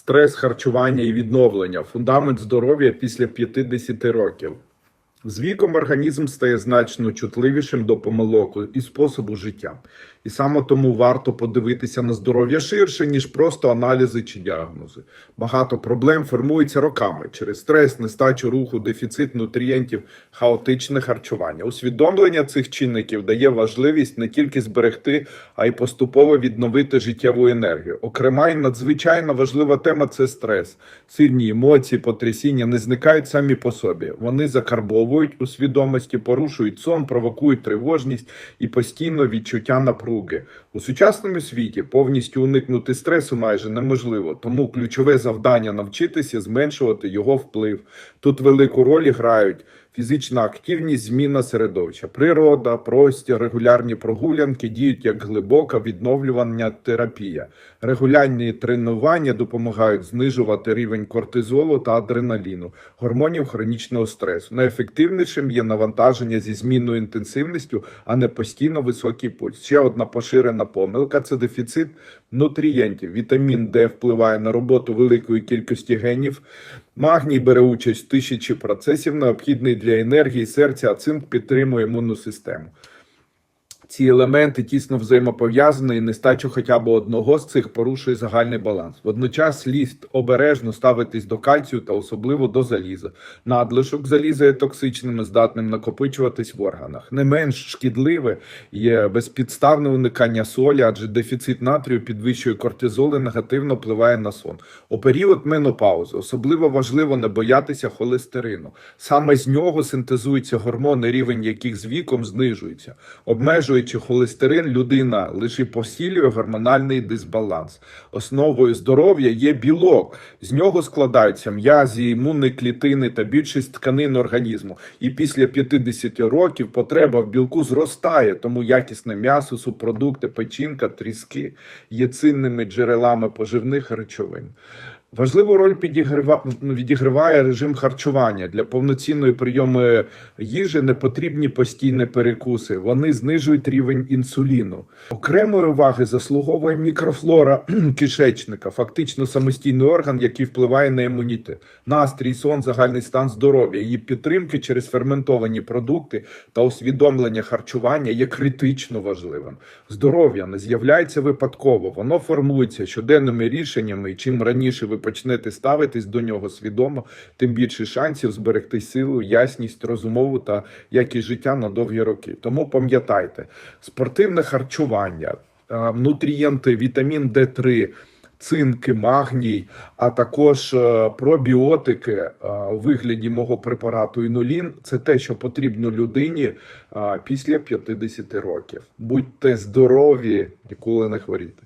Стрес, харчування і відновлення фундамент здоров'я після 50 років. З віком організм стає значно чутливішим до помилок і способу життя. І саме тому варто подивитися на здоров'я ширше, ніж просто аналізи чи діагнози. Багато проблем формуються роками через стрес, нестачу руху, дефіцит нутрієнтів, хаотичне харчування. Усвідомлення цих чинників дає важливість не тільки зберегти, а й поступово відновити життєву енергію. Окрема і надзвичайно важлива тема це стрес. Сильні емоції, потрясіння не зникають самі по собі. Вони закарбовують у свідомості, порушують сон, провокують тривожність і постійно відчуття напруги. У сучасному світі повністю уникнути стресу майже неможливо, тому ключове завдання навчитися зменшувати його вплив. Тут велику роль грають фізична активність, зміна середовища, природа, простір, регулярні прогулянки діють як глибока відновлювання терапія. Регулярні тренування допомагають знижувати рівень кортизолу та адреналіну, гормонів хронічного стресу. Найефективнішим є навантаження зі змінною інтенсивністю, а не постійно високий пульс. Ще одна поширена помилка це дефіцит нутрієнтів. Вітамін Д впливає на роботу великої кількості генів. Магній бере участь в тисячі процесів, необхідний для енергії серця, а цинк підтримує імунну систему. Ці елементи тісно взаємопов'язані, і нестача хоча б одного з цих порушує загальний баланс. Водночас слід обережно ставитись до кальцію та особливо до заліза. Надлишок заліза є токсичним і здатним накопичуватись в органах. Не менш шкідливе є безпідставне уникання солі, адже дефіцит натрію підвищує кортизол і негативно впливає на сон. У період менопаузи особливо важливо не боятися холестерину. Саме з нього синтезуються гормони, рівень яких з віком знижується. Обмежуючи холестерин, людина лише посилює гормональний дисбаланс. Основою здоров'я є білок. З нього складаються м'язі, імунні клітини та більшість тканин організму. І після 50 років потреба в білку зростає, тому якісне м'ясо, субпродукти, печінка, тріски є цінними джерелами поживних речовин. Важливу роль підігрива... відіграває режим харчування. Для повноцінної прийому їжі не потрібні постійні перекуси. Вони знижують рівень інсуліну. Окремої уваги заслуговує мікрофлора кишечника, фактично самостійний орган, який впливає на імунітет, настрій, сон, загальний стан здоров'я. Її підтримки через ферментовані продукти та усвідомлення харчування є критично важливим. Здоров'я не з'являється випадково, воно формується щоденними рішеннями, і чим раніше ви почнете ставитись до нього свідомо, тим більше шансів зберегти силу, ясність, розумову та якість життя на довгі роки. Тому пам'ятайте, спортивне харчування, нутрієнти, вітамін Д3. Цинки, магній, а також е, пробіотики е, у вигляді мого препарату інулін це те, що потрібно людині е, після 50 років. Будьте здорові, ніколи не хворійте.